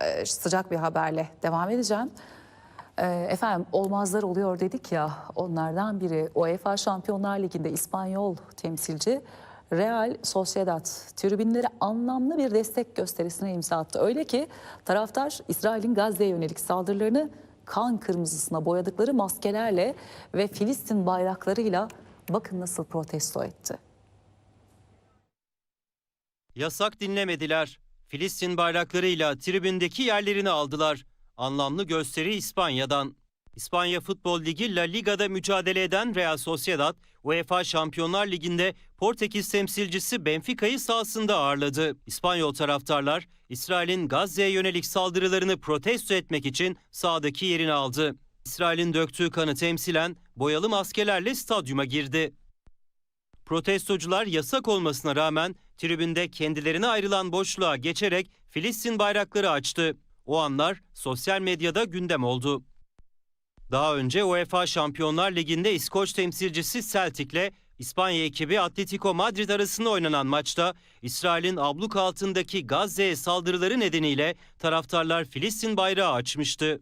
e, sıcak bir haberle devam edeceğim. E, efendim olmazlar oluyor dedik ya onlardan biri UEFA Şampiyonlar Ligi'nde İspanyol temsilci Real Sociedad tribünlere anlamlı bir destek gösterisine imza attı. Öyle ki taraftar İsrail'in Gazze'ye yönelik saldırılarını kan kırmızısına boyadıkları maskelerle ve Filistin bayraklarıyla bakın nasıl protesto etti. Yasak dinlemediler. Filistin bayraklarıyla tribündeki yerlerini aldılar. Anlamlı gösteri İspanya'dan. İspanya Futbol Ligi La Liga'da mücadele eden Real Sociedad, UEFA Şampiyonlar Ligi'nde Portekiz temsilcisi Benfica'yı sahasında ağırladı. İspanyol taraftarlar, İsrail'in Gazze'ye yönelik saldırılarını protesto etmek için sahadaki yerini aldı. İsrail'in döktüğü kanı temsilen boyalı maskelerle stadyuma girdi. Protestocular yasak olmasına rağmen tribünde kendilerine ayrılan boşluğa geçerek Filistin bayrakları açtı. O anlar sosyal medyada gündem oldu. Daha önce UEFA Şampiyonlar Ligi'nde İskoç temsilcisi Celtic'le İspanya ekibi Atletico Madrid arasında oynanan maçta İsrail'in abluk altındaki Gazze'ye saldırıları nedeniyle taraftarlar Filistin bayrağı açmıştı.